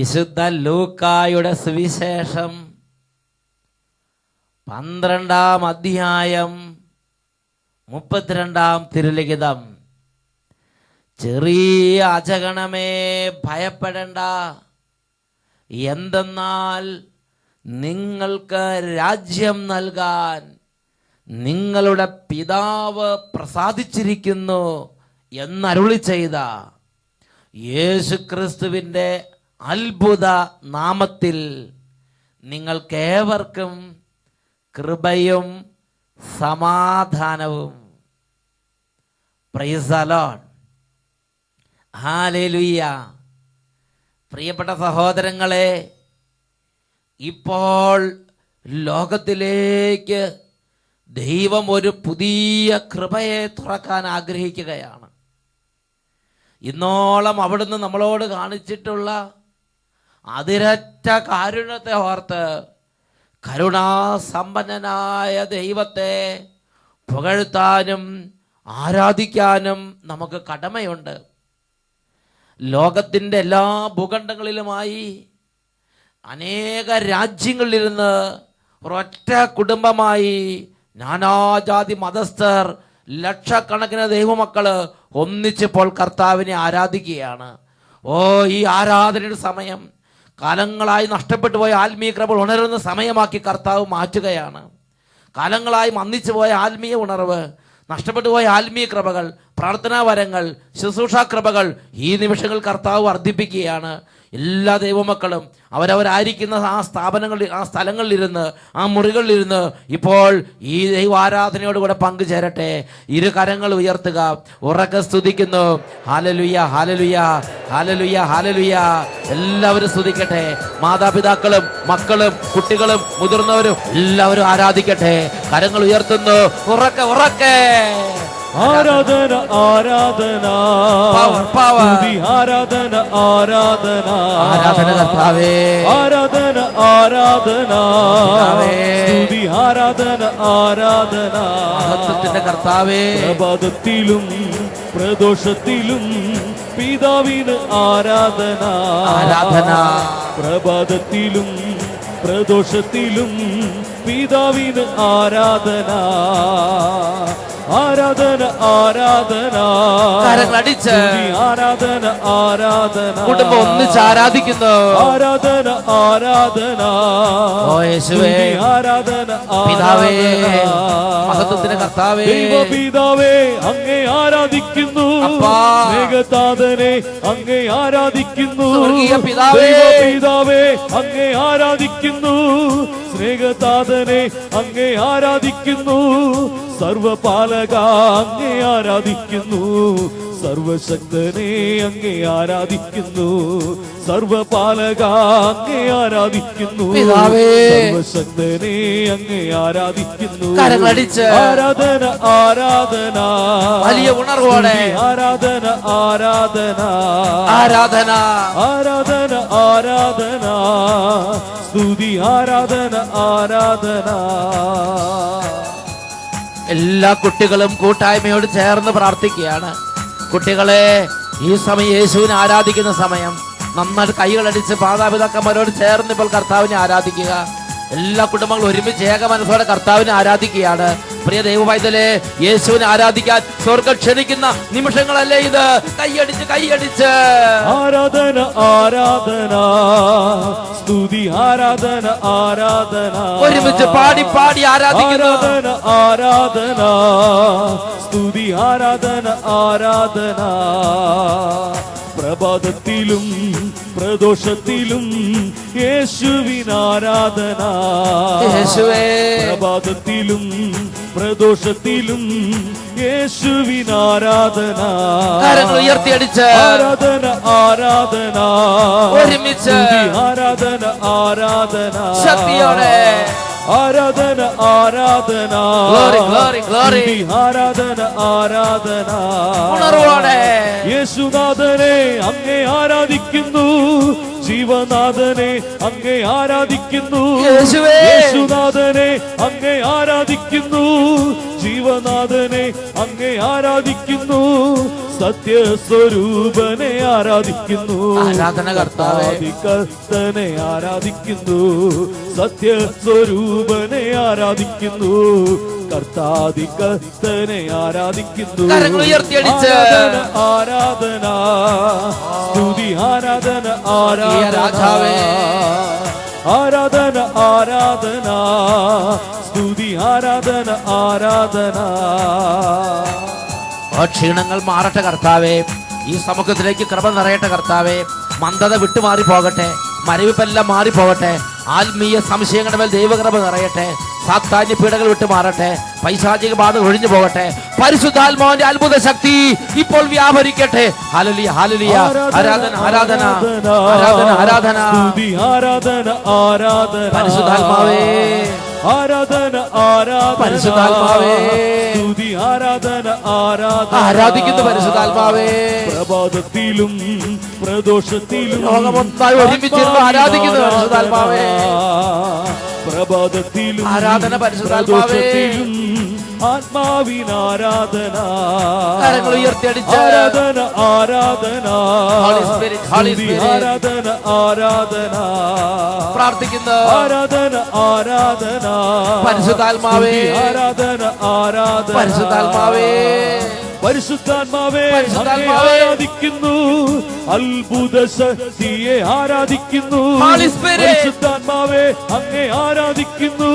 വിശുദ്ധ ലൂക്കായുടെ സുവിശേഷം പന്ത്രണ്ടാം അധ്യായം മുപ്പത്തിരണ്ടാം തിരുലിഖിതം. ചെറിയ അജഗണമേ ഭയപ്പെടേണ്ട. എന്തെന്നാൽ നിങ്ങൾക്ക് രാജ്യം നൽകാൻ നിങ്ങളുടെ പിതാവ് പ്രസാദിച്ചിരിക്കുന്നു എന്നരുളി ചെയ്ത യേശുക്രിസ്തുവിന്റെ അത്ഭുത നാമത്തിൽ നിങ്ങൾക്കേവർക്കും കൃപയും സമാധാനവും. പ്രൈസലോൺ ഹാലേലുയ്യ പ്രിയപ്പെട്ട സഹോദരങ്ങളെ ഇപ്പോൾ ലോകത്തിലേക്ക് ദൈവം ഒരു പുതിയ കൃപയെ തുറക്കാൻ ആഗ്രഹിക്കുകയാണ്. ഇന്നോളം അവിടുന്ന് നമ്മളോട് കാണിച്ചിട്ടുള്ള അതിരറ്റ കാരുണ്യത്തെ ഓർത്ത് കരുണാസമ്പന്നനായ ദൈവത്തെ പുകഴ്ത്താനും ആരാധിക്കാനും നമുക്ക് കടമയുണ്ട്. ലോകത്തിന്റെ എല്ലാ ഭൂഖണ്ഡങ്ങളിലുമായി അനേക രാജ്യങ്ങളിലിരുന്ന് ഒരൊറ്റ കുടുംബമായി നാനാജാതി മതസ്ഥർ ലക്ഷക്കണക്കിന് ദൈവമക്കൾ ഒന്നിച്ചിപ്പോൾ കർത്താവിനെ ആരാധിക്കുകയാണ്. ഓ ഈ ആരാധനയുടെ സമയം കാലങ്ങളായി നഷ്ടപ്പെട്ടു പോയ ആത്മീയ കൃപ ഉണരുന്ന സമയമാക്കി കർത്താവ് മാറ്റുകയാണ്. കാലങ്ങളായി മന്ദിച്ചു പോയ ആത്മീയ ഉണർവ് നഷ്ടപ്പെട്ടു പോയ ആത്മീയ കൃപകൾ പ്രാർത്ഥനാ വരങ്ങൾ ശുശ്രൂഷാ ഈ നിമിഷങ്ങൾ കർത്താവ് വർദ്ധിപ്പിക്കുകയാണ്. എല്ലാ ദൈവമക്കളും അവരവരായിരിക്കുന്ന ആ സ്ഥാപനങ്ങളിൽ ആ സ്ഥലങ്ങളിലിരുന്ന് ആ മുറികളിലിരുന്ന് ഇപ്പോൾ ഈ ദൈവ ആരാധനയോടുകൂടെ പങ്കുചേരട്ടെ. ഇരു കരങ്ങൾ ഉയർത്തുക. ഉറക്കെ സ്തുതിക്കുന്നു. ഹാലലുയ്യ ഹാലലുയ്യ ഹാലലുയ്യ ഹാലലുയ്യ. എല്ലാവരും സ്തുതിക്കട്ടെ. മാതാപിതാക്കളും മക്കളും കുട്ടികളും മുതിർന്നവരും എല്ലാവരും ആരാധിക്കട്ടെ. കരങ്ങൾ ഉയർത്തുന്നു. ഉറക്കെ ഉറക്കെ. ആരാധന ആരാധന. പവർ പവർ ആരാധന ആരാധന. ആരാധന കർത്താവേ. ആരാധന ആരാധന. സ്തുതി ആരാധന ആരാധന. മഹത്വത്തിന്റെ കർത്താവേ. പ്രഭാതത്തിലും പ്രദോഷത്തിലും പിതാവിന് ആരാധന. ആരാധന. പ്രഭാതത്തിലും പ്രദോഷത്തിലും പിതാവിന് ആരാധന. ആരാധന ആരാധന. കരങ്ങൾ അടിച്ച് ആരാധന ആരാധന. കുടുംബം ഒന്നിച്ച് ആരാധിക്കുന്നു. ആരാധന ആരാധന. യേശുവേ. ആരാധന പിതാവേ മഹത്വത്തിന് കർത്താവേ. പിതാവേ അങ്ങേ ആരാധിക്കുന്നു. സ്നേഹതാതനെ അങ്ങേ ആരാധിക്കുന്നു. പിതാവേ. പിതാവേ അങ്ങേ ആരാധിക്കുന്നു. സ്നേഹതാതനെ അങ്ങേ ആരാധിക്കുന്നു. സർവപാലക അങ്ങേ ആരാധിക്കുന്നു. സർവശക്തനെ അങ്ങേ ആരാധിക്കുന്നു. സർവപാലക അങ്ങേ ആരാധിക്കുന്നു. സർവശക്തനെ അങ്ങേ ആരാധിക്കുന്നു. ആരാധന ആരാധന. വലിയ ഉണർവോടെ ആരാധന ആരാധന. ആരാധന. ആരാധന ആരാധന. സ്തുതി ആരാധന ആരാധന. എല്ലാ കുട്ടികളും കൂട്ടായ്മയോട് ചേർന്ന് പ്രാർത്ഥിക്കുകയാണ്. കുട്ടികളെ ഈ സമയം യേശുവിനെ ആരാധിക്കുന്ന സമയം. നന്നായിട്ട് കൈകളടിച്ച് മാതാപിതാക്കന്മാരോട് ചേർന്ന് ഇപ്പോൾ കർത്താവിനെ ആരാധിക്കുക. എല്ലാ കുടുംബങ്ങളും ഒരുമിച്ച് ഏക മനസ്സോടെ കർത്താവിനെ ആരാധിക്കുകയാണ്. പ്രിയ ദൈവവൈതലെ യേശുവിനെ ആരാധിക്കാൻ സ്വർഗം ക്ഷണിക്കുന്ന നിമിഷങ്ങളല്ലേ ഇത്. കൈയടിച്ച് കൈയടിച്ച്. ആരാധന ആരാധന. സ്തുതി ആരാധന ആരാധന. ഒരുമിച്ച് പാടി പാടി ആരാധിക്കുന്നു. ആരാധന ആരാധന. സ്തുതി ആരാധന ആരാധന. പ്രഭാതത്തിലും പ്രദോഷത്തിലും യേശുവിനാരാധന യേശുവേ. പ്രഭാതത്തിലും പ്രദോഷത്തിലും യേശുവിനാരാധന ഉയർത്തിയടിച്ച്. ആരാധന ആരാധന. ഒരുമിച്ച്. ആരാധന ആരാധന. ശക്തിയോടെ. ആരാധന ആരാധന. ആരാധന ആരാധന. ഉണർവോടെ. യേശുനാഥനെ അങ്ങേ ആരാധിക്കുന്നു. ജീവനാഥനെ അങ്ങേ ആരാധിക്കുന്നു. യേശുനാഥനെ അങ്ങേ ആരാധിക്കുന്നു. ജീവനാഥനെ അങ്ങേ ആരാധിക്കുന്നു. സത്യസ്വരൂപനെ ആരാധിക്കുന്നു. കർത്തനെ ആരാധിക്കുന്നു. സത്യസ്വരൂപനെ ആരാധിക്കുന്നു. കർത്താതി കർത്തനെ ആരാധിക്കുന്നു ഉയർത്തിയടിച്ച്. ആരാധന സ്തുതി ആരാധന. ആരാധന. ആരാധന ആരാധന. സ്തുതി ആരാധന ആരാധന. ക്ഷീണങ്ങൾ മാറട്ടെ കർത്താവേ. ഈ സമൂഹത്തിലേക്ക് കൃപ നിറയട്ടെ കർത്താവേ. മന്ദത വിട്ടുമാറി പോകട്ടെ മരവിപ്പെല്ലാം മാറി പോകട്ടെ ആത്മീയ സംശയങ്ങളുടെ മേൽ ദൈവകൃപ നിറയട്ടെ. സാത്താന്യ പീഡകൾ വിട്ട് മാറട്ടെ. പൈശാചിക ബാധ ഒഴിഞ്ഞു പോകട്ടെ. പരിശുദ്ധാത്മാവിന്റെ അത്ഭുത ശക്തി ഇപ്പോൾ വ്യാപരിക്കട്ടെ. ഹാലലിയ ഹാലലിയ ആരാധന ആരാധന ആരാധന ആരാധന. ആരാധന ആരാധന. പരിശുദ്ധാത്മാവേ. ആരാധന ആരാധന. പരിശുദ്ധാത്മാവേ. സ്തുതി ആരാധന ആരാധന. ആരാധിക്കുന്നു പരിശുദ്ധാത്മാവേ. പ്രഭാതത്തിലും പ്രദോഷത്തിലും ലോകമൊത്തായി ഒരുമിച്ചിരുന്ന് ആരാധിക്കുന്നു പരിശുദ്ധാത്മാവേ. പ്രഭാതത്തിലും ആരാധന പരിശുദ്ധാത്മാവേയും ആത്മാവിൻ ആരാധന. കരങ്ങൾ ഉയർത്തിയടിച്ച്. ആരാധന ആരാധന. ആരാധന ആരാധന. പ്രാർത്ഥിക്കുന്നു ആരാധന ആരാധന. പരിശുദ്ധാത്മാവേ. ആരാധന ആരാധന. പരിശുദ്ധാത്മാവേ. പരിശുദ്ധാത്മാവേ ആരാധിക്കുന്നു. അത്ഭുത ശക്തിയെ ആരാധിക്കുന്നു. പരിശുദ്ധാത്മാവേ അങ്ങേ ആരാധിക്കുന്നു.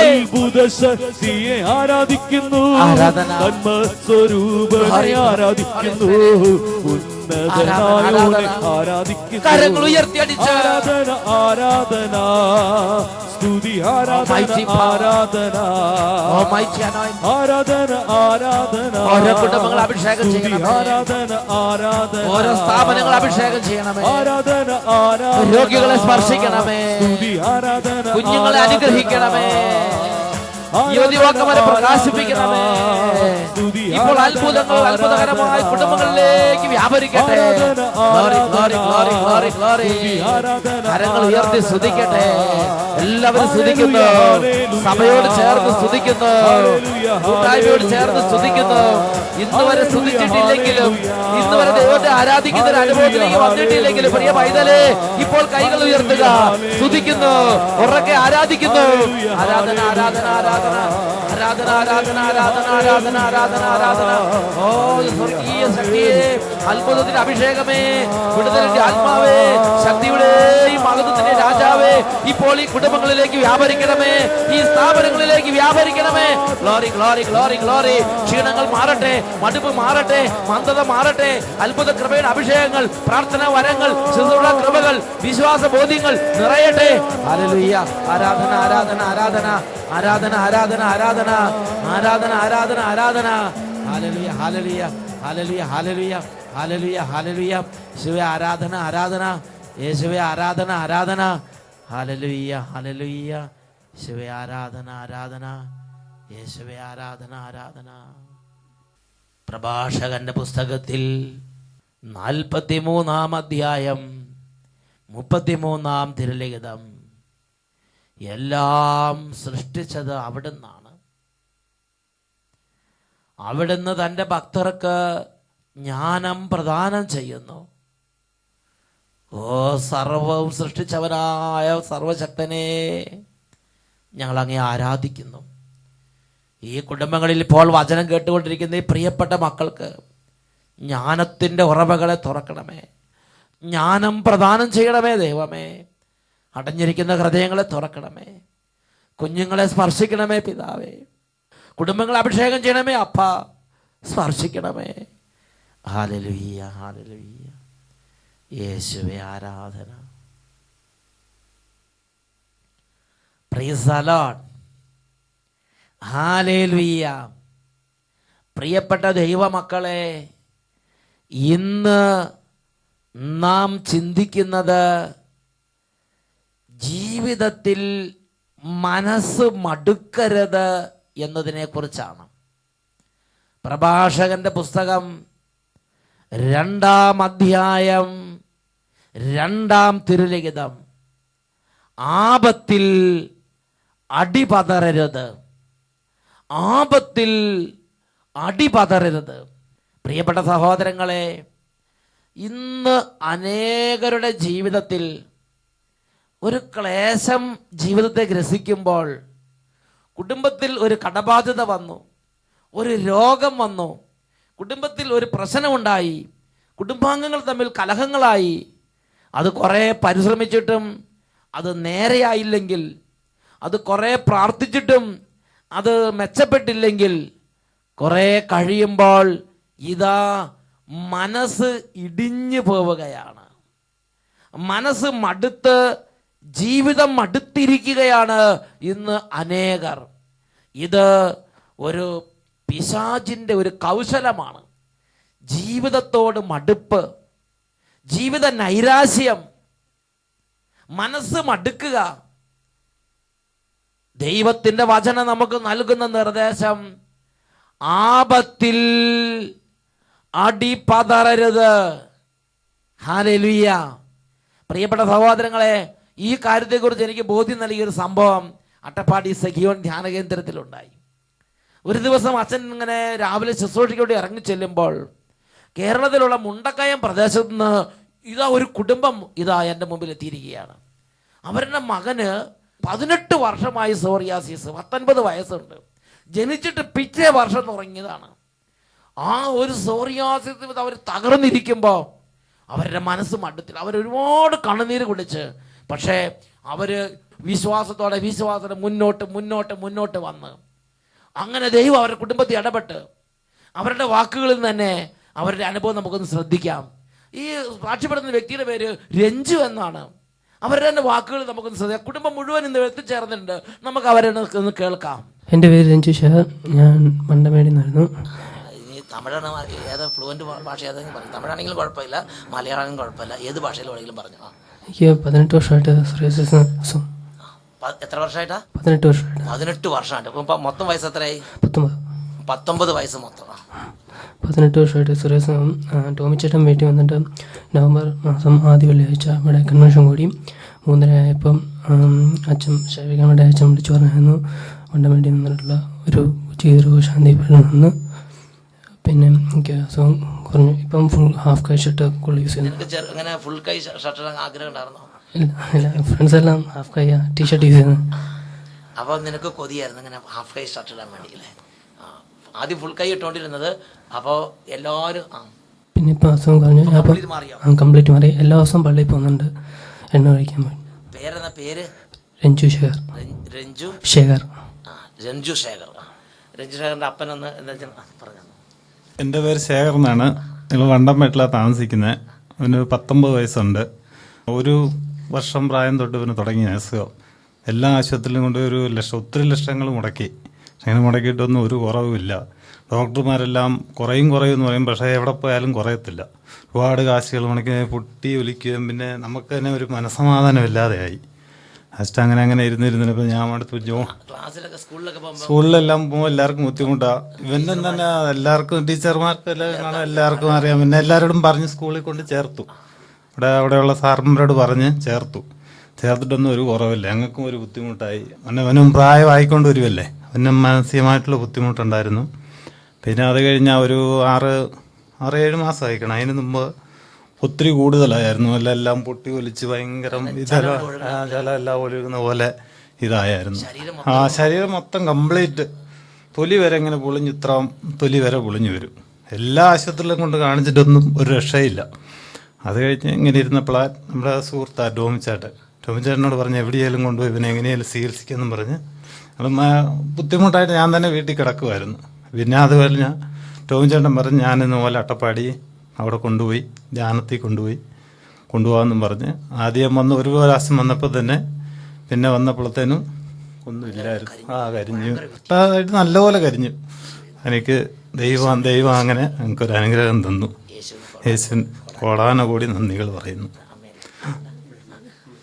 അത്ഭുത ശക്തിയെ ആരാധിക്കുന്നു. തന്മ സ്വരൂപനെ ആരാധിക്കുന്നു. ഉന്നതനായോനെ. ആരാധിക്കുന്നു. ആരാധന ആരാധന. സ്തുതി ആരാധന. ആരാധന. ആരാധന ആരാധന. ഓരോ കുടുംബങ്ങൾ അഭിഷേകം സ്തുതി ആരാധന ആരാധന. ഓരോ സ്ഥാപനങ്ങൾ അഭിഷേകം ചെയ്യണമേ. ആരാധന ആരാധന. രോഗികളെ സ്പർശിക്കണമേ. സ്തുതി ആരാധന കുഞ്ഞുങ്ങളെ. അനുഗ്രഹിക്കണമേ. യുവതിവാക്കമരെ പ്രകാശിപ്പിക്കണമേ. ഇപ്പോൾ അത്ഭുതങ്ങൾ അത്ഭുതകരമായ കുടുംബങ്ങളിലേക്ക് വ്യാപരിക്കട്ടെ. ഉയർത്തി ശ്രദ്ധിക്കട്ടെ എല്ലാവരും സ്തുതിക്കുന്നു. സഭയോട് ചേർന്ന് സ്തുതിക്കുന്നു. കൂട്ടായ്മയോട് ചേർന്ന് സ്തുതിക്കുന്നു. ഇന്ന് വരെ സ്തുതിച്ചിട്ടില്ലെങ്കിലും. ഇന്ന് വരെ ദൈവത്തെ ആരാധിക്കുന്ന ഒരു അനുഭവത്തിലേക്ക് വന്നിട്ടില്ലെങ്കിലും പ്രിയ പൈതലെ ഇപ്പോൾ കൈകൾ ഉയർത്തുക. സ്തുതിക്കുന്നു ഉറക്കെ ആരാധിക്കുന്നു. ആരാധന ആരാധന ആരാധന. ആരാധന ആരാധന ആരാധന ആരാധന ആരാധന ആരാധന. ഓ സ്വർഗീയ ശക്തിയെ അത്ഭുതത്തിന്റെ അഭിഷേകമേ വിടുതലിന്റെ ആത്മാവേ ശക്തിയുടെയും മകത്വത്തിന്റെ രാജാവേ ഇപ്പോൾ ഈ കുടുംബങ്ങളിലേക്ക് വ്യാപരിക്കണമേ. ഈ സ്ഥാപനങ്ങളിലേക്ക് വ്യാപരിക്കണമേ. Glory glory glory glory. ക്ഷീണങ്ങൾ മാറട്ടെ മടുപ്പ് മാറട്ടെ മന്ദത മാറട്ടെ. അത്ഭുത കൃപയുടെ അഭിഷേകങ്ങൾ പ്രാർത്ഥനാ വരങ്ങൾ ശുശ്രൂഷ കൃപകൾ വിശ്വാസ ബോധ്യങ്ങൾ നിറയട്ടെ. ഹല്ലേലൂയ ആരാധന ആരാധന ആരാധന. ആരാധന ആരാധന ആരാധന. ആരാധന ആരാധന ആരാധന. ഹാലലിയ ഹാലലിയ ഹാലലിയ ഹാലലിയ ഹാലലിയ ഹാലലിയ ശിവ ആരാധന ആരാധന. യേശുവെ ആരാധന ആരാധന. ഹാലലുയ്യ ഹാലലുയ്യ യേശുവെ ആരാധന ആരാധന യേശുവെ ആരാധന ആരാധന പ്രഭാഷകന്റെ പുസ്തകത്തിൽ നാൽപ്പത്തിമൂന്നാം അധ്യായം മുപ്പത്തിമൂന്നാം തിരുലിഖിതം. എല്ലാം സൃഷ്ടിച്ചത് അവിടുന്നാണ്. അവിടുന്ന് തന്റെ ഭക്തർക്ക് ജ്ഞാനം പ്രദാനം ചെയ്യുന്നു. ഓ സർവവും സൃഷ്ടിച്ചവനായ സർവശക്തനെ ഞങ്ങൾ ആരാധിക്കുന്നു. ഈ കുടുംബങ്ങളിൽ ഇപ്പോൾ വചനം കേട്ടുകൊണ്ടിരിക്കുന്ന ഈ പ്രിയപ്പെട്ട മക്കൾക്ക് ജ്ഞാനത്തിന്റെ ഉറവകളെ തുറക്കണമേ. ജ്ഞാനം പ്രദാനം ചെയ്യണമേ ദൈവമേ. അടഞ്ഞിരിക്കുന്ന ഹൃദയങ്ങളെ തുറക്കണമേ. കുഞ്ഞുങ്ങളെ സ്പർശിക്കണമേ പിതാവേ. കുടുംബങ്ങളെ അഭിഷേകം ചെയ്യണമേ അപ്പ. സ്പർശിക്കണമേ. ഹാലലുയ്യ ഹാലലുയ്യ. യേശുവെ ആരാധന. പ്രിയപ്പെട്ട ദൈവമക്കളെ ഇന്ന് നാം ചിന്തിക്കുന്നത് ജീവിതത്തിൽ മനസ്സ് മടുക്കരുത് എന്നതിനെക്കുറിച്ചാണ്. പ്രഭാഷകന്റെ പുസ്തകം രണ്ടാം അധ്യായം രണ്ടാം തിരുലിഖിതം. ആപത്തിൽ അടിപതറരുത്. ആപത്തിൽ അടിപതറരുത്. പ്രിയപ്പെട്ട സഹോദരങ്ങളെ ഇന്ന് അനേകരുടെ ജീവിതത്തിൽ ഒരു ക്ലേശം ജീവിതത്തെ ഗ്രസിക്കുമ്പോൾ കുടുംബത്തിൽ ഒരു കടബാധ്യത വന്നു ഒരു രോഗം വന്നു കുടുംബത്തിൽ ഒരു പ്രശ്നമുണ്ടായി കുടുംബാംഗങ്ങൾ തമ്മിൽ കലഹങ്ങളായി അത് കുറേ പരിശ്രമിച്ചിട്ടും അത് നേരെയായില്ലെങ്കിൽ അത് കുറേ പ്രാർത്ഥിച്ചിട്ടും അത് മെച്ചപ്പെട്ടില്ലെങ്കിൽ കുറേ കഴിയുമ്പോൾ ഇതാ മനസ്സ് ഇടിഞ്ഞു പോവുകയാണ്. മനസ്സ് മടുത്ത് ജീവിതം മടുത്തിരിക്കുകയാണ് ഇന്ന് അനേകർ. ഇത് ഒരു പിശാചിന്റെ ഒരു കൗശലമാണ്. ജീവിതത്തോട് മടുപ്പ് ജീവിത നൈരാശ്യം. മനസ്സ് മടുക്കുക. ദൈവത്തിന്റെ വചനം നമുക്ക് നൽകുന്ന നിർദ്ദേശം ആപത്തിൽ അടിപതറരുത് ഹാലലുയ്യ പ്രിയപ്പെട്ട സഹോദരങ്ങളെ ഈ കാര്യത്തെക്കുറിച്ച് എനിക്ക് ബോധ്യം നൽകിയൊരു സംഭവം അട്ടപ്പാടി സഖിയോൻ ധ്യാന കേന്ദ്രത്തിലുണ്ടായി ഒരു ദിവസം അച്ഛൻ ഇങ്ങനെ രാവിലെ ശുശ്രൂഷയ്ക്ക് ഇറങ്ങി ചെല്ലുമ്പോൾ കേരളത്തിലുള്ള മുണ്ടക്കയം പ്രദേശത്ത് നിന്ന് ഇതാ ഒരു കുടുംബം ഇതാ എന്റെ മുമ്പിൽ എത്തിയിരിക്കുകയാണ്. അവരുടെ മകന് പതിനെട്ട് വർഷമായി സോറിയാസിസ് പത്തൊൻപത് വയസ്സുണ്ട്. ജനിച്ചിട്ട് പിറ്റേ വർഷം തുടങ്ങിയതാണ്. ആ ഒരു സോറിയാസിസ് അവർ തകർന്നിരിക്കുമ്പോൾ അവരുടെ മനസ്സ് മടുത്തിൽ അവർ ഒരുപാട് കണ്ണുനീര് കുടിച്ച്. പക്ഷേ അവർ വിശ്വാസത്തോടെ വിശ്വാസത്തോടെ മുന്നോട്ട് മുന്നോട്ട് മുന്നോട്ട് വന്ന്. അങ്ങനെ ദൈവം അവരുടെ കുടുംബത്തിൽ ഇടപെട്ട് അവരുടെ വാക്കുകളിൽ തന്നെ അവരുടെ അനുഭവം നമുക്കൊന്ന് ശ്രദ്ധിക്കാം. ഈ സാക്ഷ്യപ്പെടുന്ന വ്യക്തിയുടെ പേര് രഞ്ജു എന്നാണ്. അവരുടെ തന്നെ വാക്കുകൾ നമുക്കൊന്ന് ശ്രദ്ധിക്കാം. കുടുംബം മുഴുവൻ ഇന്ന് എത്തിച്ചേർന്നിട്ടുണ്ട്. നമുക്ക് അവരെ ഒന്ന് കേൾക്കാം. എന്റെ പേര് രഞ്ജു ഷഹർ ഞാൻ മണ്ടമേടി നിന്നായിരുന്നു. ഇനി തമിഴാണ് ഏതാ ഫ്ലുവന്റ് ഭാഷ ഏതെങ്കിലും പറയും. തമിഴാണെങ്കിലും കുഴപ്പമില്ല. മലയാളം കുഴപ്പമില്ല. ഏത് ഭാഷയിൽ വേണമെങ്കിലും പറഞ്ഞു? എനിക്ക് പതിനെട്ട് വർഷമായിട്ട് സോറിയാസിസ് എത്ര വർഷമായിട്ടാ? പതിനെട്ട് വർഷമായിട്ട്. പതിനെട്ട് വർഷമായിട്ട്. ഇപ്പം ഇപ്പം മൊത്തം വയസ്സ് എത്രയായി? പത്തൊമ്പത്. പത്തൊമ്പത് വയസ്സ് മൊത്തം. പതിനെട്ട് വർഷമായിട്ട് സുരേഷ് ടോമിച്ചേട്ടൻ വീട്ടിൽ വന്നിട്ട് നവംബർ മാസം ആദ്യ വെള്ളിയാഴ്ച ഇവിടെ കൺവെൻഷൻ കൂടി. മൂന്നര ആയപ്പം ഉം, അച്ഛൻ ശൈവികമ്മയുടെ അച്ഛൻ വിളിച്ചു പറഞ്ഞായിരുന്നു വണ്ടമേടി നിന്നിട്ടുള്ള ഒരു ചെറിയൊരു ശാന്തി നിന്ന് പിന്നെ എനിക്ക് അസുഖം കുറഞ്ഞു. ഇപ്പം ഫുൾ ഹാഫ് കഴിച്ചിട്ട് കുളി യൂസ് ചെയ്യുന്നു. ഫുൾ കൈ ഷർട്ട് ആഗ്രഹം ഉണ്ടായിരുന്നു? ഇല്ല ഇല്ല ഫ്രണ്ട്സ് എല്ലാം ഹാഫ് കൈ ടീഷർട്ട് യൂസ് ചെയ്യുന്നു അപ്പം നിനക്ക് കൊതിയായിരുന്നു ഇങ്ങനെ ഹാഫ് കൈ ഷർട്ട് ഇടാൻ വേണ്ടി അല്ലേ. ആദ്യം ഫുൾ കൈ ഇട്ടുകൊണ്ടിരുന്നത് അപ്പോൾ എല്ലാവരും ആ. പിന്നെ ഇപ്പൊ അസുഖം കഴിഞ്ഞു ഞാൻ ഇത് മാറിയോ? കംപ്ലീറ്റ് മാറി. എല്ലാ ദിവസവും പള്ളിയിൽ പോകുന്നുണ്ട്. എണ്ണ കഴിക്കാൻ പോയി. പേരെന്ന പേര്? രഞ്ജു ശേഖർ. രഞ്ജു- ശേഖർ. ആ രഞ്ജു ശേഖർ. ആ. രഞ്ജു ശേഖറിന്റെ അപ്പനൊന്ന് എന്താ പറഞ്ഞു. എന്റെ പേര് ശേഖർ എന്നാണ്. നിങ്ങൾ വണ്ടംപേട്ടിലാണ് താമസിക്കുന്നത് അവന് പത്തൊമ്പത് വയസ്സുണ്ട്. ഒരു വർഷം പ്രായം തൊട്ട് ഇവന് തുടങ്ങിയ അസുഖം. എല്ലാ ആശുപത്രിയിലും കൊണ്ട് ഒരു ലക്ഷം ഒത്തിരി ലക്ഷങ്ങൾ മുടക്കി. അങ്ങനെ മുടക്കിയിട്ടൊന്നും ഒരു കുറവുമില്ല. ഡോക്ടർമാരെല്ലാം കുറയും കുറയും എന്ന് പറയും പക്ഷേ എവിടെ പോയാലും കുറയത്തില്ല. ഒരുപാട് കാശുകൾ മുടക്കി പൊട്ടി ഒലിക്കുകയും പിന്നെ നമുക്ക് തന്നെ ഒരു മനസ്സമാധാനമില്ലാതെയായി ഫസ്റ്റ് അങ്ങനെ അങ്ങനെ ഇരുന്നിരുന്നപ്പോൾ ഞാൻ അടുത്ത് ജോ സ്കൂളിലെല്ലാം പോകുമ്പോൾ എല്ലാവർക്കും ബുദ്ധിമുട്ടാണ് ഇവന്റെ തന്നെ എല്ലാവർക്കും ടീച്ചർമാർക്ക് എല്ലാം കാണാൻ എല്ലാവർക്കും അറിയാം. പിന്നെ എല്ലാവരോടും പറഞ്ഞ് സ്കൂളിൽ കൊണ്ട് ചേർത്തു. ഇവിടെ അവിടെയുള്ള സാറന്മാരോട് പറഞ്ഞ് ചേർത്തു. ചേർത്തിട്ടൊന്നും ഒരു കുറവില്ല. ഞങ്ങൾക്കും ഒരു ബുദ്ധിമുട്ടായി. അവനും പ്രായമായിക്കൊണ്ട് വരുമല്ലേ അവനും മാനസികമായിട്ടുള്ള ബുദ്ധിമുട്ടുണ്ടായിരുന്നു. പിന്നെ അത് കഴിഞ്ഞ ഒരു ആറ് ആറ് ഏഴ് മാസം ആയിക്കണം അതിന് മുമ്പ് ഒത്തിരി കൂടുതലായിരുന്നു. അല്ല എല്ലാം പൊട്ടി ഒലിച്ച് ഭയങ്കര ഇതെല്ലാം ജലം എല്ലാം ഒഴുകുന്ന പോലെ. ഇതായിരുന്നു. ആ ശരീരം മൊത്തം കംപ്ലീറ്റ്. തൊലി വരെ ഇങ്ങനെ പൊളിഞ്ഞ് ഇത്ര തൊലി വരെ പൊളിഞ്ഞു വരും. എല്ലാ ആശുപത്രിയിലും കൊണ്ട് കാണിച്ചിട്ടൊന്നും ഒരു രക്ഷയില്ല. അത് കഴിഞ്ഞ് ഇങ്ങനെ ഇരുന്നപ്പോഴാണ് നമ്മുടെ സുഹൃത്താ ഡോമിച്ചാട്ട് ഡോമിച്ചാട്ടിനോട് പറഞ്ഞ് എവിടെയെങ്കിലും കൊണ്ടുപോയി ഇവനെ എങ്ങനെയാലും ചികിത്സിക്കുമെന്നും പറഞ്ഞ് മ- ബുദ്ധിമുട്ടായിട്ട് ഞാൻ തന്നെ വീട്ടിൽ കിടക്കുമായിരുന്നു പിന്നെ അതുപോലെ ഞാൻ ടോം ചേട്ടൻ പറഞ്ഞ് ഞാനിന്ന് പോലെ അട്ടപ്പാടി അവിടെ കൊണ്ടുപോയി ധ്യാനത്തിൽ കൊണ്ടുപോയി കൊണ്ടുപോകാമെന്നും പറഞ്ഞ് ആദ്യം വന്ന് ഒരു പ്രാവശ്യം വന്നപ്പോൾ തന്നെ പിന്നെ വന്നപ്പോഴത്തേനും ഒന്നുമില്ലായിരുന്നു. ആ കരിഞ്ഞു. ഇഷ്ടമായിട്ട് നല്ലപോലെ കരിഞ്ഞു. എനിക്ക് ദൈവം ദൈവം അങ്ങനെ എനിക്കൊരു അനുഗ്രഹം തന്നു. യേശുവിൻ കോടാന കൂടി നന്ദികൾ പറയുന്നു.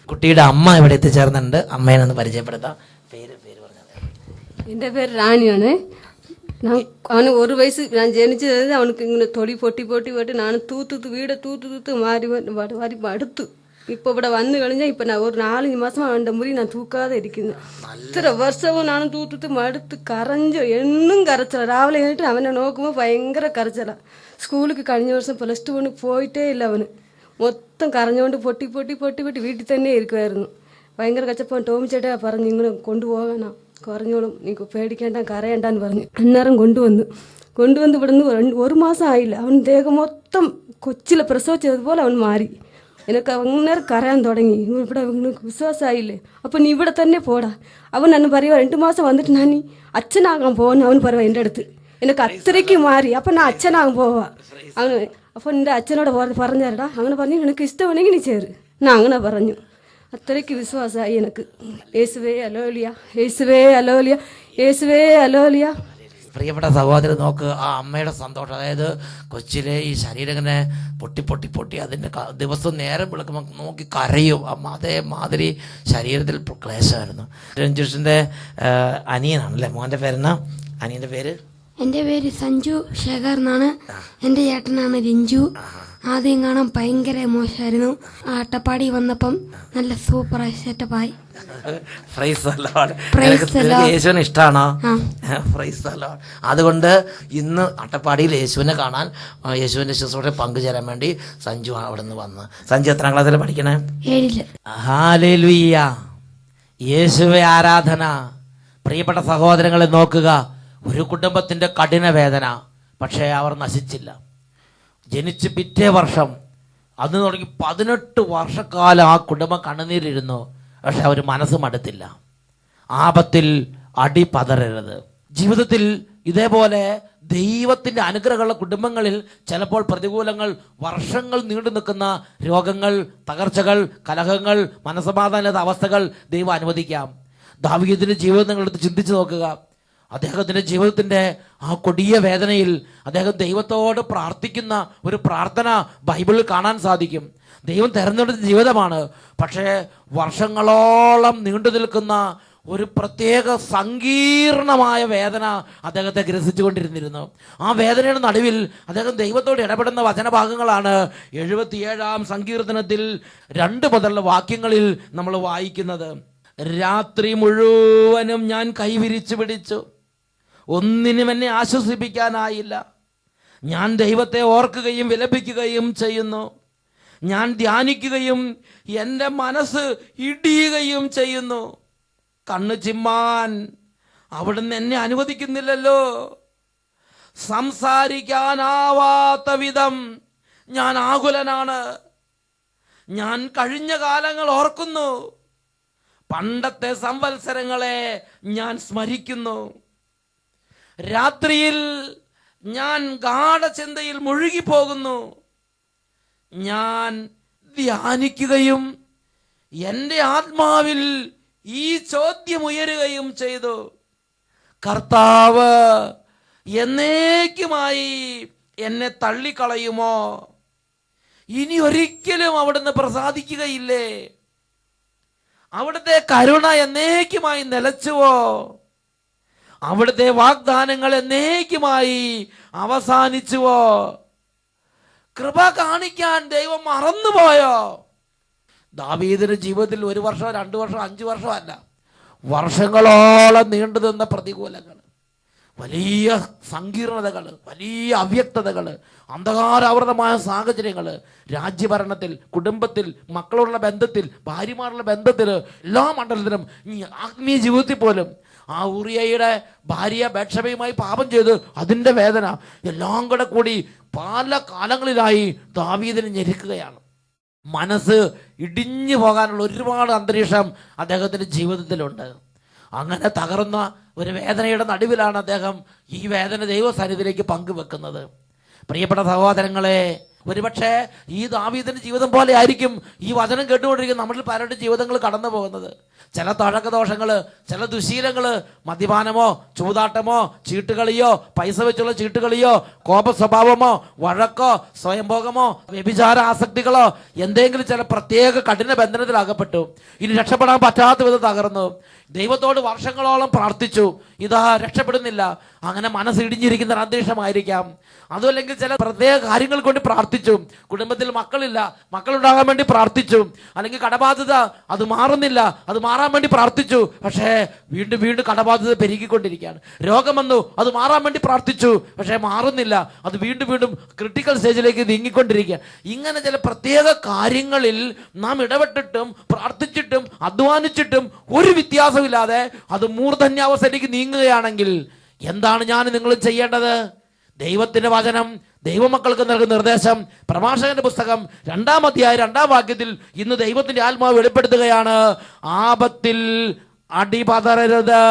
കുട്ടിയുടെ അമ്മ ഇവിടെ എത്തിച്ചേർന്നിട്ടുണ്ട്. അമ്മേനൊന്ന് പരിചയപ്പെടുത്താം. പേര് എന്റെ പേര് റാണിയാണ്. അവന് ഒരു വയസ്സ് ഞാൻ ജനിച്ചത് അവനക്ക് ഇങ്ങനെ തൊടി പൊട്ടി പൊട്ടി பொட்டி போட்டு நான் தூத்து തൂത്തു തൂത്ത് മാറി മാറി மாறி ഇപ്പൊ ഇവിടെ വന്നു കഴിഞ്ഞാൽ ഇപ്പൊ ഞാൻ ഒരു നാലഞ്ച് മാസം അവന്റെ മുറി ഞാൻ തൂക്കാതെ ഇരിക്കുന്നു. ഇത്ര വർഷവും നാണ് തൂത്തിട്ട് മടുത്ത് കറഞ്ചോ എന്നും കരച്ചല. രാവിലെ കഴിഞ്ഞിട്ട് അവനെ നോക്കുമ്പോൾ ഭയങ്കര കരച്ചല. സ്കൂളിലേക്ക് കഴിഞ്ഞ വർഷം പ്ലസ് ടു കൊണ്ട് പോയിട്ടേ ഇല്ല അവന്. മൊത്തം കരഞ്ഞുകൊണ്ട് പൊട്ടി പൊട്ടി പൊട്ടി പൊട്ടി വീട്ടിൽ തന്നെ ഇരിക്കുമായിരുന്നു ഭയങ്കര കച്ചപ്പം. ടോമിച്ചേട്ടാ പറഞ്ഞു ഇങ്ങനെ കൊണ്ടുപോകാനാ. കുറഞ്ഞോളും നീ പേടിക്കേണ്ട കരയണ്ടെന്ന് പറഞ്ഞു. അന്നേരം കൊണ്ടുവന്നു. കൊണ്ടുവന്ന് ഇവിടുന്ന് ഒരു മാസം ആയില്ല. അവൻ ദേഹം മൊത്തം കൊച്ചിലെ പ്രസവിച്ചതുപോലെ അവൻ മാറി. എനിക്ക് അന്നേരം കരയാൻ തുടങ്ങി. ഇവിടെ വിശ്വാസമായില്ലേ? അപ്പം നീ ഇവിടെ തന്നെ പോടാ. അവൻ എന്നെ പറയുക രണ്ട് മാസം വന്നിട്ട് ഞാൻ അച്ഛനാകാൻ പോവാൻ അവൻ പറയുക എന്റെ അടുത്ത്. എനിക്ക് അത്രയ്ക്ക് മാറി. അപ്പം ഞാൻ അച്ഛനാകാൻ പോവാ. അവന് അപ്പം എന്റെ അച്ഛനോട് പറഞ്ഞു പറഞ്ഞാരടാ അങ്ങനെ പറഞ്ഞു എനിക്ക് ഇഷ്ടമാണെങ്കിൽ നീ ചേര്. ഞാൻ അങ്ങനെ പറഞ്ഞു. അത്രയ്ക്ക് വിശ്വാസമായി എനിക്ക്. യേശുവേ അലോലിയ യേശുവേ അലോലിയ യേശുവേ അലോലിയ പ്രിയപ്പെട്ട സഹോദരൻ നോക്ക് ആ അമ്മയുടെ സന്തോഷം. അതായത് കൊച്ചിലെ ഈ ശരീരം ഇങ്ങനെ പൊട്ടി പൊട്ടി പൊട്ടി അതിന്റെ ദിവസം നേരം വിളക്കുമ്പോൾ നോക്കി കരയും. അമ്മ അതേമാതിരി ശരീരത്തിൽ പ്ര- ക്ലേശമായിരുന്നു. രഞ്ജുഷിന്റെ അനിയനാണല്ലേ? മോന്റെ പേരെന്നാ? അനിയന്റെ പേര്? എന്റെ പേര് സഞ്ജു ശേഖർ എന്നാണ് എന്റെ ഏട്ടനാണ് രഞ്ജു. ആദ്യം കാണാൻ ഭയങ്കര മോശമായിരുന്നു. അട്ടപ്പാടി വന്നപ്പം നല്ല സൂപ്പർ സെറ്റപ്പായി. യേശുവിന് ഇഷ്ടമാണോ അതുകൊണ്ട് ഇന്ന് അട്ടപ്പാടിയിൽ യേശുവിനെ കാണാൻ യേശുവിന്റെ ശുശ്രൂഷ പങ്കുചേരാൻ വേണ്ടി സഞ്ജു അവിടെ നിന്ന് വന്ന്. സഞ്ജു എത്രാം ക്ലാസ്സിൽ പഠിക്കണേ? യേശുവെ ആരാധന. പ്രിയപ്പെട്ട സഹോദരങ്ങളെ നോക്കുക. ഒരു കുടുംബത്തിന്റെ കഠിന വേദന പക്ഷേ അവർ നശിച്ചില്ല. ജനിച്ച് പിറ്റേ വർഷം. അന്ന് തുടങ്ങി പതിനെട്ട് വർഷക്കാലം ആ കുടുംബം കണ്ണുനീരിരുന്നു. പക്ഷെ അവർ മനസ്സ് മടുത്തില്ല. ആപത്തിൽ അടി പതരരുത് ജീവിതത്തിൽ ഇതേപോലെ ദൈവത്തിന്റെ അനുഗ്രഹമുള്ള കുടുംബങ്ങളിൽ ചിലപ്പോൾ പ്രതികൂലങ്ങൾ വർഷങ്ങൾ നീണ്ടു നിൽക്കുന്ന രോഗങ്ങൾ തകർച്ചകൾ കലഹങ്ങൾ മനസ്സമാധാനത അവസ്ഥകൾ ദൈവം അനുവദിക്കാം. ദാവീദിന്റെ ജീവിതം നിങ്ങളെടുത്ത് ചിന്തിച്ചു നോക്കുക. അദ്ദേഹത്തിന്റെ ജീവിതത്തിന്റെ ആ കൊടിയ വേദനയിൽ അദ്ദേഹം ദൈവത്തോട് പ്രാർത്ഥിക്കുന്ന ഒരു പ്രാർത്ഥന ബൈബിളിൽ കാണാൻ സാധിക്കും. ദൈവം തിരഞ്ഞെടുത്ത ജീവിതമാണ്. പക്ഷേ വർഷങ്ങളോളം നീണ്ടു നിൽക്കുന്ന ഒരു പ്രത്യേക സങ്കീർണമായ വേദന അദ്ദേഹത്തെ ഗ്രസിച്ചുകൊണ്ടിരുന്നിരുന്നു. ആ വേദനയുടെ നടുവിൽ അദ്ദേഹം ദൈവത്തോട് ഇടപെടുന്ന വചനഭാഗങ്ങളാണ്. എഴുപത്തിയേഴാം സങ്കീർത്തനത്തിൽ രണ്ട് മുതലുള്ള വാക്യങ്ങളിൽ നമ്മൾ വായിക്കുന്നത്. രാത്രി മുഴുവനും ഞാൻ കൈവിരിച്ചു പിടിച്ചു. ഒന്നിനും എന്നെ ആശ്വസിപ്പിക്കാനായില്ല. ഞാൻ ദൈവത്തെ ഓർക്കുകയും വിലപിക്കുകയും ചെയ്യുന്നു. ഞാൻ ധ്യാനിക്കുകയും എന്റെ മനസ്സ് ഇടിയുകയും ചെയ്യുന്നു. കണ്ണു ചിമ്മാൻ അവിടുന്ന് എന്നെ അനുവദിക്കുന്നില്ലല്ലോ. സംസാരിക്കാനാവാത്ത വിധം ഞാൻ ആകുലനാണ്. ഞാൻ കഴിഞ്ഞ കാലങ്ങൾ ഓർക്കുന്നു. പണ്ടത്തെ സംവത്സരങ്ങളെ ഞാൻ സ്മരിക്കുന്നു. രാത്രിയിൽ ഞാൻ ഗാഠചിന്തയിൽ മുഴുകിപ്പോകുന്നു. ഞാൻ ധ്യാനിക്കുകയും എന്റെ ആത്മാവിൽ ഈ ചോദ്യം ഉയരുകയും ചെയ്തു. കർത്താവ് എന്നേക്കുമായി എന്നെ തള്ളിക്കളയുമോ? ഇനി ഒരിക്കലും അവിടുന്ന് പ്രസാദിക്കുകയില്ലേ? അവിടുത്തെ കരുണ എന്നേക്കുമായി നിലച്ചുവോ? അവിടുത്തെ വാഗ്ദാനങ്ങൾ എന്നേക്കുമായി അവസാനിച്ചുവോ? കൃപ കാണിക്കാൻ ദൈവം മറന്നുപോയോ? ദാവീദിന്റെ ജീവിതത്തിൽ ഒരു വർഷം രണ്ടു വർഷം അഞ്ചു അല്ല. വർഷങ്ങളോളം നീണ്ടു നിന്ന പ്രതികൂലങ്ങൾ വലിയ സങ്കീർണതകൾ വലിയ അവ്യക്തതകൾ അന്ധകാരാവൃതമായ സാഹചര്യങ്ങൾ രാജ്യഭരണത്തിൽ കുടുംബത്തിൽ മക്കളോടുള്ള ബന്ധത്തിൽ ഭാര്യമാരുള്ള ബന്ധത്തിൽ എല്ലാ മണ്ഡലത്തിലും ആത്മീയ ജീവിതത്തിൽ പോലും ആ ഉറിയയുടെ ഭാര്യ ബേക്ഷമയുമായി പാപം ചെയ്ത് അതിന്റെ വേദന എല്ലാം കൂടെ കൂടി പല കാലങ്ങളിലായി ദാവീദിനെ ഞെരുക്കുകയാണ്. മനസ്സ് ഇടിഞ്ഞു പോകാനുള്ള ഒരുപാട് അന്തരീക്ഷം അദ്ദേഹത്തിന്റെ ജീവിതത്തിലുണ്ട്. അങ്ങനെ തകർന്ന ഒരു വേദനയുടെ നടുവിലാണ് അദ്ദേഹം ഈ വേദന ദൈവസന്നിധിയിലേക്ക് പങ്കുവെക്കുന്നത്. പ്രിയപ്പെട്ട സഹോദരങ്ങളെ ഒരുപക്ഷെ ഈ ദാവീദിന്റെ ജീവിതം പോലെ ആയിരിക്കും ഈ വചനം കേട്ടുകൊണ്ടിരിക്കുന്ന നമ്മളിൽ പലരുടെ ജീവിതങ്ങൾ കടന്നു പോകുന്നത് ചില തഴക്കദോഷങ്ങൾ ചില ദുശീലങ്ങൾ മദ്യപാനമോ ചൂതാട്ടമോ ചീട്ടുകളിയോ പൈസ വെച്ചുള്ള ചീട്ടുകളിയോ കോപ സ്വഭാവമോ വഴക്കോ സ്വയംഭോഗമോ വ്യഭിചാര ആസക്തികളോ എന്തെങ്കിലും ചില പ്രത്യേക കഠിന ബന്ധനത്തിലാകപ്പെട്ടു. ഇനി രക്ഷപ്പെടാൻ പറ്റാത്ത വിധം തകർന്നു. ദൈവത്തോട് വർഷങ്ങളോളം പ്രാർത്ഥിച്ചു. ഇതാ രക്ഷപ്പെടുന്നില്ല. അങ്ങനെ മനസ്സിടിഞ്ഞിരിക്കുന്ന അന്തരീക്ഷമായിരിക്കാം. അതുമല്ലെങ്കിൽ ചില പ്രത്യേക കാര്യങ്ങൾ കൊണ്ട് പ്രാർത്ഥിച്ചു. കുടുംബത്തിൽ മക്കളില്ല. മക്കളുണ്ടാകാൻ വേണ്ടി പ്രാർത്ഥിച്ചു. അല്ലെങ്കിൽ കടബാധ്യത അത് മാറുന്നില്ല. അത് മാറാൻ വേണ്ടി പ്രാർത്ഥിച്ചു. പക്ഷേ വീണ്ടും വീണ്ടും കടബാധ്യത പെരുകിക്കൊണ്ടിരിക്കുകയാണ്. രോഗം വന്നു അത് മാറാൻ വേണ്ടി പ്രാർത്ഥിച്ചു. പക്ഷേ മാറുന്നില്ല. അത് വീണ്ടും വീണ്ടും ക്രിട്ടിക്കൽ സ്റ്റേജിലേക്ക് നീങ്ങിക്കൊണ്ടിരിക്കുക ഇങ്ങനെ ചില പ്രത്യേക കാര്യങ്ങളിൽ നാം ഇടപെട്ടിട്ടും പ്രാർത്ഥിച്ചിട്ടും അധ്വാനിച്ചിട്ടും ഒരു വ്യത്യാസമില്ലാതെ അത് മൂർധന്യാവസ്ഥയിലേക്ക് നീങ്ങുകയാണെങ്കിൽ എന്താണ് ഞാൻ നിങ്ങൾ ചെയ്യേണ്ടത്? ദൈവത്തിന്റെ വചനം ദൈവമക്കൾക്ക് നൽകുന്ന നിർദ്ദേശം പ്രഭാഷകന്റെ പുസ്തകം രണ്ടാം അധ്യായ രണ്ടാം വാക്യത്തിൽ ഇന്ന് ദൈവത്തിന്റെ ആത്മാവ് വെളിപ്പെടുത്തുകയാണ്. ആപത്തിൽ അടിപതരരുത്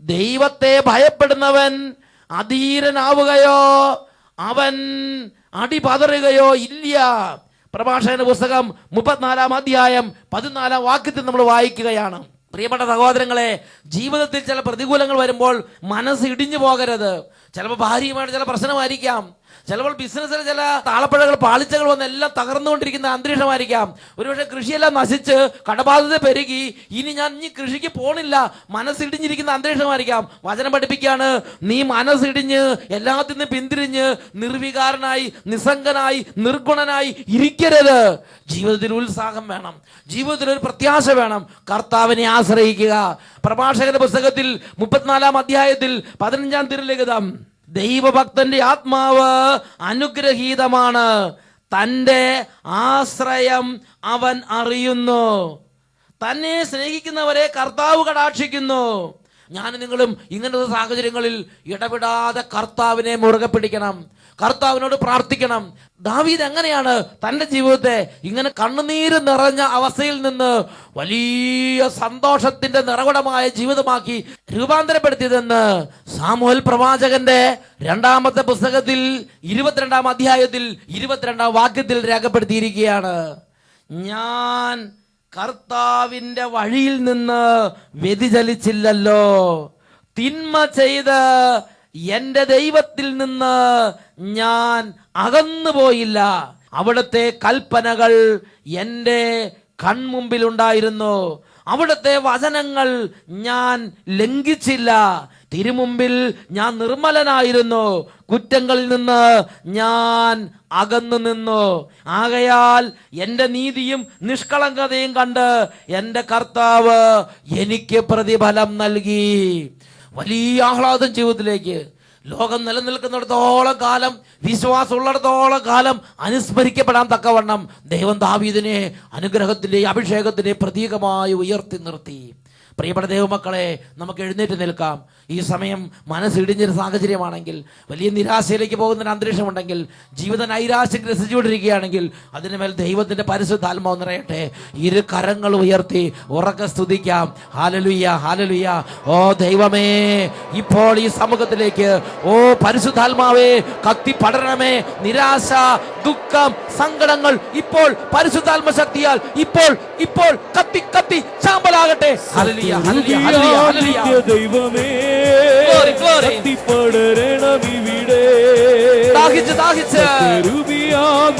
ദൈവത്തെ ഭയപ്പെടുന്നവൻ അധീരനാവുകയോ അവൻ അടിപതറുകയോ ഇല്ല. പ്രഭാഷകന്റെ പുസ്തകം മുപ്പത്തിനാലാം അധ്യായം പതിനാലാം വാക്യത്തിൽ നമ്മൾ വായിക്കുകയാണ്. പ്രിയപ്പെട്ട സഹോദരങ്ങളെ ജീവിതത്തിൽ ചില പ്രതികൂലങ്ങൾ വരുമ്പോൾ മനസ്സ് ഇടിഞ്ഞു പോകരുത്. ചിലപ്പോൾ ഭാര്യയുമായിട്ട് ചില പ്രശ്നമായിരിക്കാം. ചിലപ്പോൾ ബിസിനസ്സിൽ ചില താളപ്പഴകൾ പാളിച്ചകൾ വന്ന് എല്ലാം തകർന്നുകൊണ്ടിരിക്കുന്ന അന്തരീക്ഷമായിരിക്കാം. ഒരുപക്ഷെ കൃഷിയെല്ലാം നശിച്ച് കടബാധ്യത പെരുകി. ഇനി ഞാൻ ഇനി കൃഷിക്ക് പോണില്ല. മനസ്സിടിഞ്ഞിരിക്കുന്ന അന്തരീക്ഷമായിരിക്കാം. വചനം പഠിപ്പിക്കുകയാണ്. നീ മനസ്സിടിഞ്ഞ് എല്ലാത്തിൽ നിന്ന് പിന്തിരിഞ്ഞ് നിർവികാരനായി നിസ്സംഗനായി നിർഗുണനായി ഇരിക്കരുത്. ജീവിതത്തിൽ ഉത്സാഹം വേണം. ജീവിതത്തിൽ ഒരു പ്രത്യാശ വേണം. കർത്താവിനെ ആശ്രയിക്കുക. പ്രഭാഷകന്റെ പുസ്തകത്തിൽ മുപ്പത്തിനാലാം അധ്യായത്തിൽ പതിനഞ്ചാം തിരുലിഖിതം ദൈവഭക്തന്റെ ആത്മാവ് അനുഗ്രഹീതമാണ്. തന്റെ ആശ്രയം അവൻ അറിയുന്നു. തന്നെ സ്നേഹിക്കുന്നവരെ കർത്താവ് കടാക്ഷിക്കുന്നു. ഞാൻ നിങ്ങളും ഇങ്ങനത്തെ സാഹചര്യങ്ങളിൽ ഇടപെടാതെ കർത്താവിനെ മുറുകെ പിടിക്കണം. കർത്താവിനോട് പ്രാർത്ഥിക്കണം. ദാവീദ് എങ്ങനെയാണ് തന്റെ ജീവിതത്തെ ഇങ്ങനെ കണ്ണുനീര് നിറഞ്ഞ അവസ്ഥയിൽ നിന്ന് വലിയ സന്തോഷത്തിന്റെ നിറകുടമായ ജീവിതമാക്കി രൂപാന്തരപ്പെടുത്തിയതെന്ന് സാമൂഹൽ പ്രവാചകന്റെ രണ്ടാമത്തെ പുസ്തകത്തിൽ ഇരുപത്തിരണ്ടാം അധ്യായത്തിൽ ഇരുപത്തിരണ്ടാം വാക്യത്തിൽ രേഖപ്പെടുത്തിയിരിക്കുകയാണ്. ഞാൻ കർത്താവിന്റെ വഴിയിൽ നിന്ന് വ്യതിചലിച്ചില്ലല്ലോ. തിന്മ ചെയ്ത് എന്റെ ദൈവത്തിൽ നിന്ന് ഞാൻ അകന്നു പോയില്ല. അവിടുത്തെ കൽപ്പനകൾ എന്റെ കൺമുമ്പിലുണ്ടായിരുന്നു. അവിടുത്തെ വചനങ്ങൾ ഞാൻ ലംഘിച്ചില്ല. തിരുമുമ്പിൽ ഞാൻ നിർമ്മലനായിരുന്നു. കുറ്റങ്ങളിൽ നിന്ന് ഞാൻ അകന്നു നിന്നു. ആകയാൽ എന്റെ നീതിയും നിഷ്കളങ്കതയും കണ്ട് എന്റെ കർത്താവ് എനിക്ക് പ്രതിഫലം നൽകി. വലിയ ആഹ്ലാദം ജീവിതത്തിലേക്ക്. ലോകം നിലനിൽക്കുന്നിടത്തോളം കാലം വിശ്വാസമുള്ളിടത്തോളം കാലം അനുസ്മരിക്കപ്പെടാൻ തക്കവണ്ണം ദൈവം ദാവീദിനെ അനുഗ്രഹത്തിന്റെ അഭിഷേകത്തിന്റെ പ്രതീകമായി ഉയർത്തി നിർത്തി. പ്രിയപ്പെട്ട ദൈവമക്കളെ നമുക്ക് എഴുന്നേറ്റ് നിൽക്കാം. ഈ സമയം മനസ്സിടിഞ്ഞൊരു സാഹചര്യമാണെങ്കിൽ വലിയ നിരാശയിലേക്ക് പോകുന്ന അന്തരീക്ഷമുണ്ടെങ്കിൽ ജീവിത നൈരാശ്യം ഗ്രസിച്ചുകൊണ്ടിരിക്കുകയാണെങ്കിൽ അതിനുമേൽ ദൈവത്തിന്റെ പരിശുദ്ധാത്മാവ് നിറയട്ടെ. ഇരു കരങ്ങൾ ഉയർത്തി ഉറക്ക സ്തുതിക്കാം. ഹാലലുയ്യ ഹാലലുയ്യ ഓ ദൈവമേ ഇപ്പോൾ ഈ സമൂഹത്തിലേക്ക് ഓ പരിശുദ്ധാത്മാവേ കത്തി പടരണമേ. നിരാശ ദുഃഖം സങ്കടങ്ങൾ ഇപ്പോൾ പരിശുദ്ധാത്മ ശക്തിയാൽ ഇപ്പോൾ ഇപ്പോൾ കത്തി കത്തി ചാമ്പലാകട്ടെ. ഹല്ലേലൂയ. ഹല്ലേലൂയ ഹല്ലേലൂയ ഹല്ലേലൂയ നിത്യ ദൈവമേ Glory, glory. കത്തിപ്പടരണമിവിടെ ദാഹിച്ച്. ദാഹിച്ച്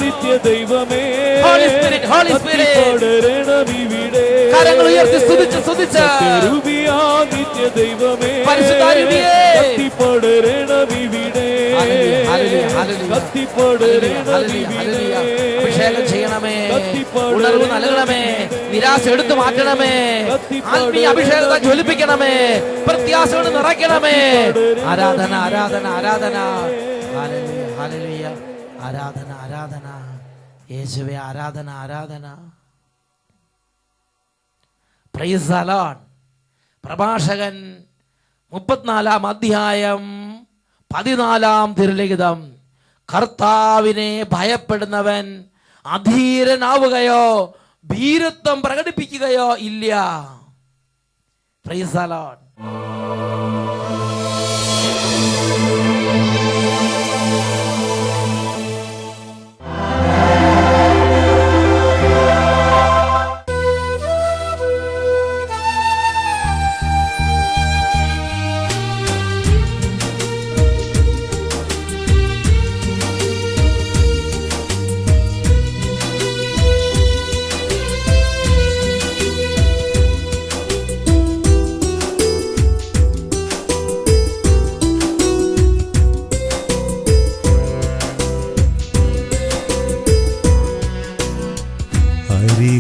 നിത്യ ദൈവമേ ഹോളി സ്പിരിറ്റ് ഹോളി സ്പിരിറ്റ് കരങ്ങൾ ഉയർത്തി സ്തുതിച്ച് സ്തുതിച്ച്. നിത്യ ദൈവമേ. അഭിഷേകം ചെയ്യണമേ. ഉണർവ് നൽകണമേ. നിരാശ എടുത്തു മാറ്റണമേ. ആത്മീയ അഭിഷേകത്തെ ജ്വലിപ്പിക്കണമേ. പ്രത്യാശകൾ കൊണ്ട് നിറയ്ക്കണമേ ആരാധന ആരാധന ആരാധന. ഹല്ലേലൂയ. ആരാധന ആരാധന യേശുവെ ആരാധന ആരാധന. പ്രൈസ് പ്രഭാഷകൻ മുപ്പത്തിനാലാം അധ്യായം പതിനാലാം തിരുലിഖിതം. കർത്താവിനെ ഭയപ്പെടുന്നവൻ അധീരനാവുകയോ ഭീരത്വം പ്രകടിപ്പിക്കുകയോ ഇല്ല. പ്രൈസ് ദ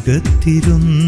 സ്വർഗത്തിരുന്ന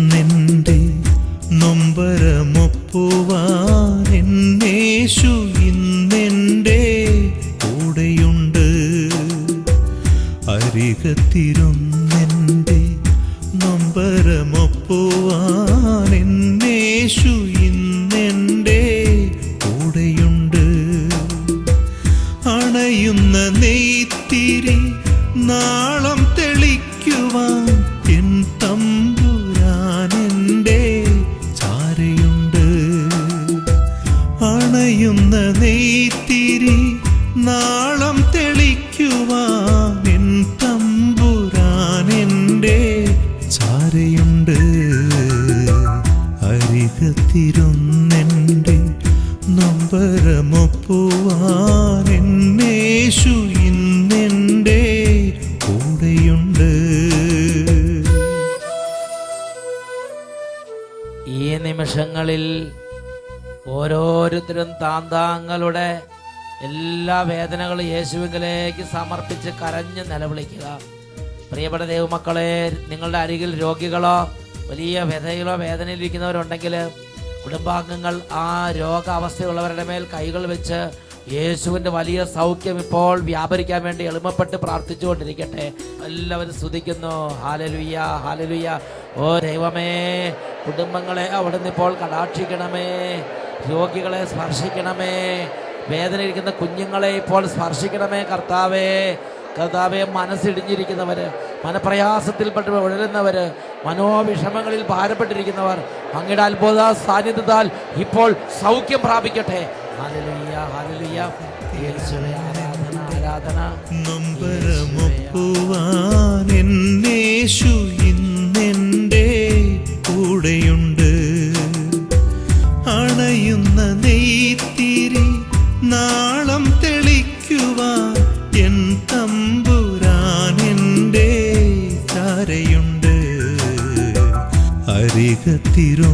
ഓരോരുത്തരും താന്താങ്ങളുടെ എല്ലാ വേദനകളും യേശുവിലേക്ക് സമർപ്പിച്ച് കരഞ്ഞ് നിലവിളിക്കുക. പ്രിയപ്പെട്ട ദൈവമക്കളെ നിങ്ങളുടെ അരികിൽ രോഗികളോ വലിയ വ്യഥയിലോ വേദനയിലിരിക്കുന്നവരുണ്ടെങ്കിൽ കുടുംബാംഗങ്ങൾ ആ രോഗാവസ്ഥയുള്ളവരുടെ മേൽ കൈകൾ വെച്ച് യേശുവിന്റെ വലിയ സൗഖ്യം ഇപ്പോൾ വ്യാപരിക്കാൻ വേണ്ടി എളുപ്പപ്പെട്ട് പ്രാർത്ഥിച്ചുകൊണ്ടിരിക്കട്ടെ. എല്ലാവരും സ്തുതിക്കുന്നു. ഹാലലുയ്യ ഹാലലുയ്യ ഓ ദൈവമേ കുടുംബങ്ങളെ അവിടുന്ന് ഇപ്പോൾ കടാക്ഷിക്കണമേ. രോഗികളെ സ്പർശിക്കണമേ. വേദനയിരിക്കുന്ന കുഞ്ഞുങ്ങളെ ഇപ്പോൾ സ്പർശിക്കണമേ കർത്താവേ. കർത്താവെ മനസ്സിടിഞ്ഞിരിക്കുന്നവർ മനപ്രയാസത്തിൽപ്പെട്ട് ഉഴലുന്നവര് മനോവിഷമങ്ങളിൽ ഭാരപ്പെട്ടിരിക്കുന്നവർ അങ്ങയുടെ അത്ഭുത സാന്നിധ്യത്താൽ ഇപ്പോൾ സൗഖ്യം പ്രാപിക്കട്ടെ. ആരാധന ആരാധന. കൂടെയുണ്ട്. അണയുന്ന നെയ്ത്തിരി നാളം തെളിക്കുവാൻ എൻ തമ്പുരാൻ എന്റെ ചാരയുണ്ട് അരികത്തിരുന്നെന്റെ